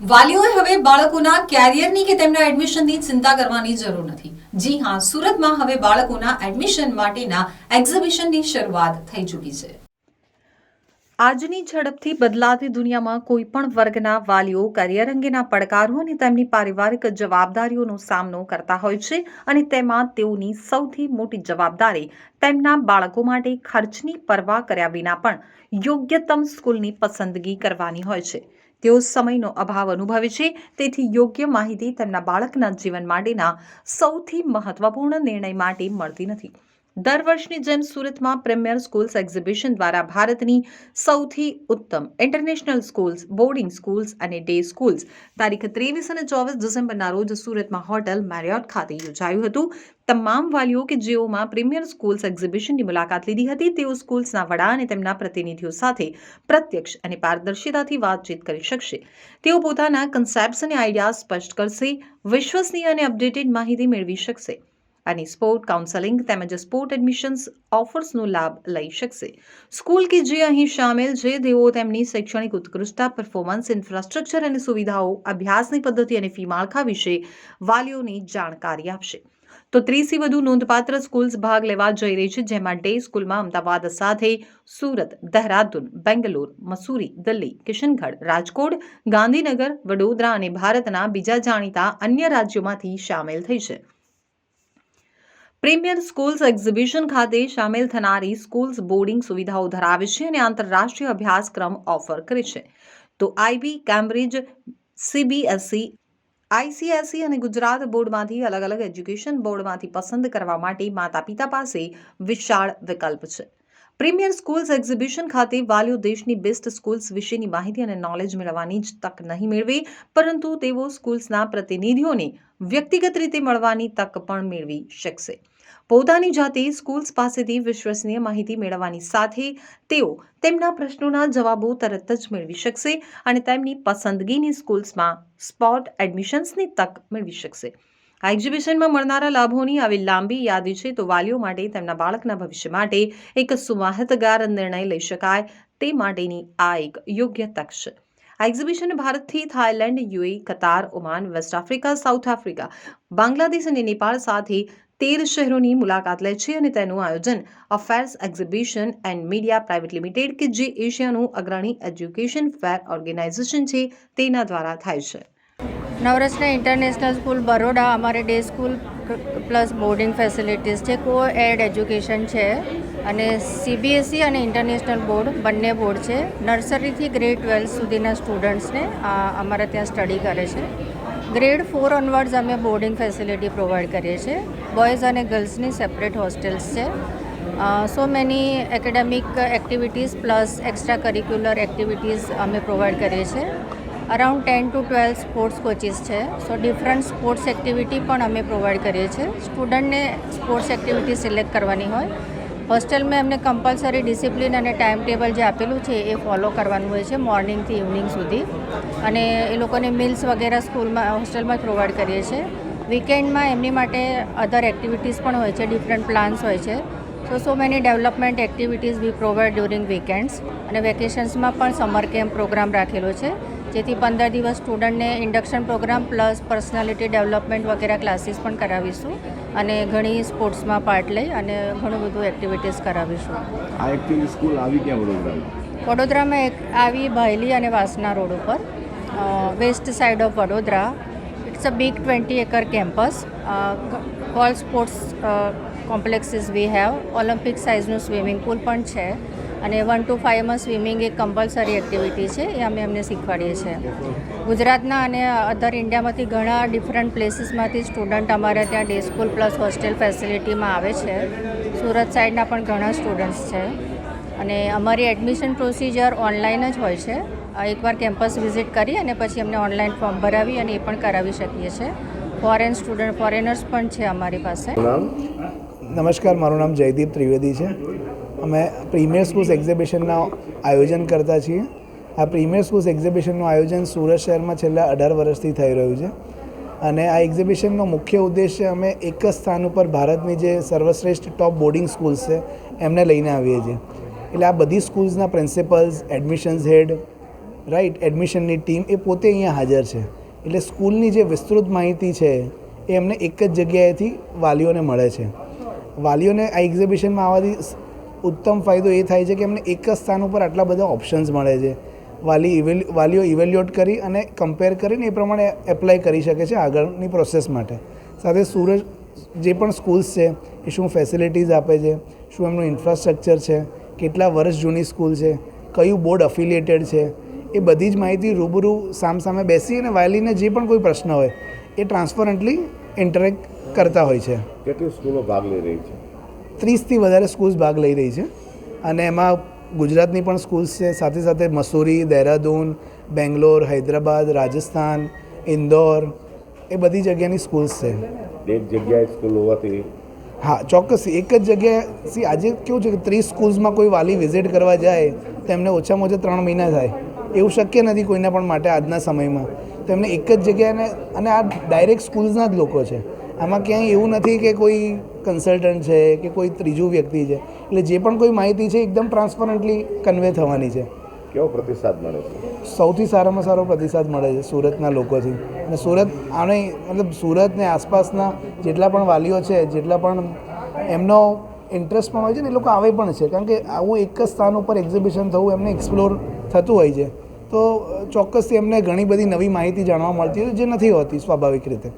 વાલીઓએ હવે બાળકોના કેરિયરની કે તેમના એડમિશનની ચિંતા કરવાની જરૂર નથી. જી હા, સુરતમાં હવે બાળકોના એડમિશન માટેના એક્ઝિબિશનની શરૂઆત થઈ ચૂકી છે. આજની ઝડપથી બદલાતી દુનિયામાં કોઈ પણ વર્ગના વાલીઓ કરિયર અંગેના પડકારો અને તેમની પારિવારિક જવાબદારીઓનો સામનો કરતા હોય છે અને તેમાં તેઓની સૌથી મોટી જવાબદારી તેમના બાળકો માટે ખર્ચની પરવા કર્યા વિના પણ યોગ્યતમ સ્કૂલની પસંદગી કરવાની હોય છે. તેઓ સમયનો અભાવ અનુભવે છે. તેથી યોગ્ય માહિતી તેમના બાળકના જીવન માટેના સૌથી મહત્વપૂર્ણ નિર્ણય માટે મળતી નથી. દર વર્ષની જેમ સુરતમાં પ્રીમિયર સ્કૂલ્સ એક્ઝિબિશન દ્વારા ભારતની સૌથી ઉત્તમ ઇન્ટરનેશનલ સ્કૂલ્સ, બોર્ડિંગ સ્કૂલ્સ અને ડે સ્કૂલ્સ. તારીખ ત્રેવીસ અને ચોવીસ ડિસેમ્બરના રોજ સુરતમાં હોટેલ મેરિયોટ ખાતે યોજાયું હતું. તમામ વાલીઓ કે જેઓમાં પ્રીમિયર સ્કૂલ્સ એક્ઝિબિશનની મુલાકાત લીધી હતી, તેઓ સ્કૂલ્સના વડા અને તેમના પ્રતિનિધિઓ સાથે પ્રત્યક્ષ અને પારદર્શિતાથી વાતચીત કરી શકશે. તેઓ પોતાના કન્સેપ્ટ્સ અને આઈડિયા સ્પષ્ટ કરશે, વિશ્વસનીય અને અપડેટેડ માહિતી મેળવી શકશે. અને સ્પોર્ટ કાઉન્સેલિંગ તેમજ સ્પોર્ટ એડમિશન્સ ઓફર્સનો લાભ લઈ શકશે. સ્કૂલ કે જે અહીં સામેલ છે, તેઓ તેમની શૈક્ષણિક ઉત્કૃષ્ટતા પરફોર્મન્સ ઇન્ફ્રાસ્ટ્રક્ચર અને સુવિધાઓ, અભ્યાસની પદ્ધતિ અને ફી માળખા વિશે વાલીઓને જાણકારી આપશે. તો ત્રીસથી વધુ નોંધપાત્ર સ્કૂલ્સ ભાગ લેવા જઈ રહી છે, જેમાં ડે સ્કૂલમાં અમદાવાદ સાથે સુરત, દહેરાદૂન, બેંગલોર, મસૂરી, દિલ્હી, કિશનગઢ, રાજકોટ, ગાંધીનગર, વડોદરા અને ભારતના બીજા જાણીતા અન્ય રાજ્યોમાંથી સામેલ થઈ છે. પ્રીમિયર સ્કૂલ્સ એક્ઝિબિશન ખાતે સામેલ થનારી સ્કૂલ્સ બોર્ડિંગ સુવિધાઓ ધરાવે છે અને આંતરરાષ્ટ્રીય અભ્યાસક્રમ ઓફર કરે છે. તો આઈબી કેમ્બ્રિજ સીબીએસઈ આઈસીએસઈ અને ગુજરાત બોર્ડમાંથી અલગ અલગ એજ્યુકેશન બોર્ડમાંથી પસંદ કરવા માટે માતા પિતા પાસે વિશાળ વિકલ્પ છે. પ્રીમિયર સ્કૂલ્સ એક્ઝિબિશન ખાતે વાલીઓ દેશની બેસ્ટ સ્કૂલ્સ વિશેની માહિતી અને નોલેજ મેળવવાની જ તક નહીં મેળવે, પરંતુ તેઓ સ્કૂલ્સના પ્રતિનિધિઓને વ્યક્તિગત રીતે મળવાની તક પણ મેળવી શકશે. પોતાની જાતે સ્કૂલ્સ પાસેથી વિશ્વસનીય માહિતી મેળવવાની સાથે તેઓ તેમના પ્રશ્નોના જવાબો તરત જ મેળવી શકશે અને તેમની પસંદગીની સ્કૂલ્સમાં સ્પોટ એડમિશન્સની તક મેળવી શકશે. આ એક્ઝિબિશનમાં મળનારા લાભોની આવી લાંબી યાદી છે, તો વાલીઓ માટે, તેમના બાળકના ભવિષ્ય માટે એક સુવાહતગાર નિર્ણય લઈ શકાય. તે માટેની આ એક યોગ્ય તક છે. આ એક્ઝિબિશન ભારતથી Thailand UAE Qatar, Oman, West Africa, South Africa, Bangladesh અને નેપાળ સાથે તેર શહેરોની મુલાકાત લે છે અને તેનું આયોજન affairs exhibition and media private limited, કે જે એશિયાનું અગ્રણી એજ્યુકેશન ફેર ઓર્ગેનાઇઝેશન છે, તેના દ્વારા થાય છે. નવરત્ન ઇન્ટરનેશનલ સ્કૂલ બરોડા, અમારે day school plus boarding facilities છે, કો એડ એજ્યુકેશન છે અને સીબીએસઈ અને ઇન્ટરનેશનલ બોર્ડ બંને બોર્ડ છે. નર્સરીથી ગ્રેડ ટ્વેલ્થ સુધીના સ્ટુડન્ટ્સને અમારે ત્યાં સ્ટડી કરે છે. ગ્રેડ ફોર ઓનવર્ડ્સ અમે બોર્ડિંગ ફેસિલિટી પ્રોવાઈડ કરીએ છીએ. બોયઝ અને ગર્લ્સની સેપરેટ હોસ્ટેલ્સ છે. So many academic activities plus extra curricular activities અમે પ્રોવાઈડ કરીએ છીએ. Around ten to twelve sports coaches છે. સો ડિફરન્ટ સ્પોર્ટ્સ એક્ટિવિટી પણ અમે પ્રોવાઈડ કરીએ છીએ. સ્ટુડન્ટને સ્પોર્ટ્સ એક્ટિવિટી સિલેક્ટ કરવાની હોય. હોસ્ટેલમાં એમને કમ્પલસરી ડિસિપ્લિન અને ટાઈમ ટેબલ જે આપેલું છે એ ફોલો કરવાનું હોય છે મોર્નિંગથી ઇવનિંગ સુધી. અને એ લોકોને મિલ્સ વગેરે સ્કૂલમાં, હોસ્ટેલમાં પ્રોવાઈડ કરીએ છીએ. વીકેન્ડમાં એમની માટે અધર એક્ટિવિટીઝ પણ હોય છે, ડિફરન્ટ પ્લાન્સ હોય છે. So so many development activities we provide during weekends. અને વેકેશન્સમાં પણ સમર કેમ્પ પ્રોગ્રામ રાખેલો છે. જેથી પંદર દિવસ સ્ટુડન્ટને induction program plus personality development વગેરે ક્લાસીસ પણ કરાવીશું અને ઘણી સ્પોર્ટ્સમાં પાર્ટ લઈ અને ઘણું બધું એક્ટિવિટીઝ કરાવીશું. આ એક્ટિવિટી સ્કૂલ આવી ક્યાં વડોદરા વડોદરામાં એક આવી ભાયલી અને વાસના રોડ ઉપર west side of Vadodara. It's a big twenty acre campus all sports complexes we have Olympic સાઇઝનું swimming pool પણ છે. અને વન ટુ ફાઇવમાં સ્વિમિંગ એક કમ્પલસરી એક્ટિવિટી છે એ અમે એમને શીખવાડીએ છીએ. ગુજરાતના અને અધર ઇન્ડિયામાંથી ઘણા ડિફરન્ટ પ્લેસીસમાંથી સ્ટુડન્ટ અમારે ત્યાં ડે સ્કૂલ પ્લસ હોસ્ટેલ ફેસિલિટીમાં આવે છે. સુરત સાઈડના પણ ઘણા સ્ટુડન્ટ્સ છે. અને અમારી એડમિશન પ્રોસિજર ઓનલાઈન જ હોય છે. એકવાર કેમ્પસ વિઝિટ કરી અને પછી અમને ઓનલાઈન ફોર્મ ભરાવી અને એ પણ કરાવી શકીએ છીએ. ફોરેન સ્ટુડન્ટ ફોરેનર્સ પણ છે અમારી પાસે. નમસ્કાર મારું નામ જયદીપ ત્રિવેદી છે. અમે પ્રીમિયર સ્કૂલ્સ એક્ઝિબિશનના આયોજન કરતા છીએ. આ પ્રીમિયર સ્કૂલ્સ એક્ઝિબિશનનું આયોજન સુરત શહેરમાં છેલ્લા અઢાર વર્ષથી થઈ રહ્યું છે. અને આ એક્ઝિબિશનનો મુખ્ય ઉદ્દેશ્ય અમે એક જ સ્થાન ઉપર ભારતની જે સર્વશ્રેષ્ઠ ટોપ બોર્ડિંગ સ્કૂલ્સ છે, એમને લઈને આવીએ છીએ. એટલે આ બધી સ્કૂલ્સના પ્રિન્સિપલ્સ એડમિશન્સ હેડ રાઈટ એડમિશનની ટીમ એ પોતે અહીંયા હાજર છે. એટલે સ્કૂલની જે વિસ્તૃત માહિતી છે, એ એમને એક જ જગ્યાએથી વાલીઓને મળે છે. વાલીઓને આ એક્ઝિબિશનમાં આવવાથી ઉત્તમ ફાયદો એ થાય છે કે એમને એક જ સ્થાન ઉપર આટલા બધા ઓપ્શન્સ મળે છે. વાલી વાલીઓ ઇવેલ્યુએટ કરી અને કમ્પેર કરીને એ પ્રમાણે એપ્લાય કરી શકે છે આગળની પ્રોસેસ માટે. સાથે સુરત જે પણ સ્કૂલ્સ છે, એ શું ફેસિલિટીઝ આપે છે, શું એમનું ઇન્ફ્રાસ્ટ્રક્ચર છે, કેટલા વર્ષ જૂની સ્કૂલ છે, કયું બોર્ડ અફિલિએટેડ છે, એ બધી જ માહિતી રૂબરૂ સામસામે બેસી અને વાલીને જે પણ કોઈ પ્રશ્ન હોય, એ ટ્રાન્સપરન્ટલી ઇન્ટરેક્ટ કરતા હોય છે. કેટલી સ્કૂલો ભાગ લઈ રહી છે? ત્રીસથી વધારે સ્કૂલ્સ ભાગ લઈ રહી છે. અને એમાં ગુજરાતની પણ સ્કૂલ્સ છે સાથે સાથે મસૂરી દહેરાદૂન બેંગ્લોર હૈદરાબાદ રાજસ્થાન ઇન્દોર એ બધી જગ્યાની સ્કૂલ્સ છે. એક જગ્યાએ સ્કૂલ હોવાથી? હા ચોક્કસ. એક જ જગ્યાએ સી આજે કેવું છે કે ત્રીસ સ્કૂલ્સમાં કોઈ વાલી વિઝિટ કરવા જાય તો એમને ઓછામાં ઓછા ત્રણ મહિના થાય. એવું શક્ય નથી કોઈના પણ માટે આજના સમયમાં. તો એમને એક જ જગ્યાએ અને આ ડાયરેક્ટ સ્કૂલ્સના જ લોકો છે. આમાં ક્યાંય એવું નથી કે કોઈ કન્સલ્ટન્ટ છે કે કોઈ ત્રીજું વ્યક્તિ છે એટલે જે પણ કોઈ માહિતી છે એકદમ ટ્રાન્સપરન્ટલી કન્વે થવાની છે. કેવો પ્રતિસાદ મળે છે? સૌથી સારામાં સારો પ્રતિસાદ મળે છે સુરતના લોકોથી. અને સુરત આને મતલબ સુરતને આસપાસના જેટલા પણ વાલીઓ છે જેટલા પણ એમનો ઇન્ટરેસ્ટ પણ હોય છે ને એ લોકો આવે પણ છે. કારણ કે આવું એક જ સ્થાન ઉપર એક્ઝિબિશન થવું એમને એક્સપ્લોર થતું હોય છે. તો ચોક્કસથી એમને ઘણી બધી નવી માહિતી જાણવા મળતી હોય જે નથી હોતી સ્વાભાવિક રીતે.